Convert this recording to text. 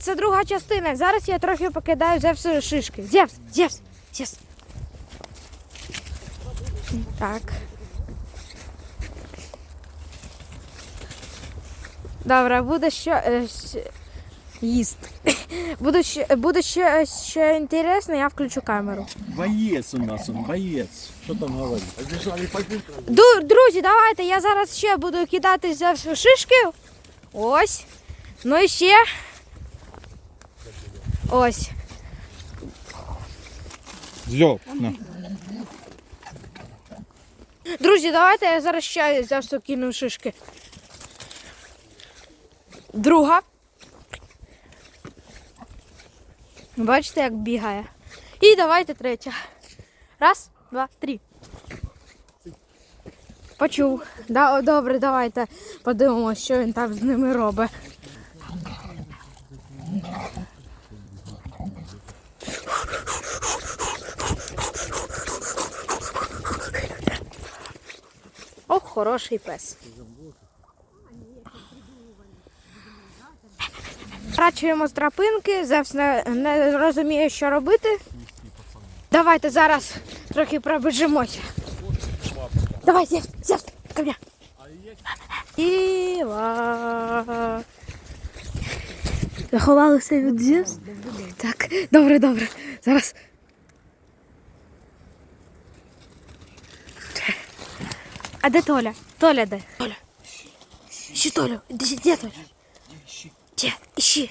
Це друга частина. Зараз я трохи покидаю Зевсу шишки. Зевс, Зевс, Зевс. Так. Добре, буде ще е, їсти. Буде ще, буде ще, ще інтересно, я включу камеру. Боец у нас он, боец. Что там говорит? Побежали, побежали. Ду- Друзі, давайте я зараз ще буду кидати Зевсу шишки. Ось. Ну і ще. Ось. На. Друзі, давайте я зараз ще Зевсу кину шишки. Друга. Бачите, як бігає. І давайте третя. Раз, два, три. Почув. Да, о, добре, давайте подивимося, що він там з ними робить. Ох, хороший пес. Крачуємо з тропинки, Зевс не, не розуміє, що робити. Давайте зараз трохи пробіжимося. Давай, Зевс, Зевс, ко. Іва. Заховалися від Зевс? Так, добре, добре. Зараз. А де Толя? Толя де? Толя. Ищи Толю. Де, Толя? Де? Ищи.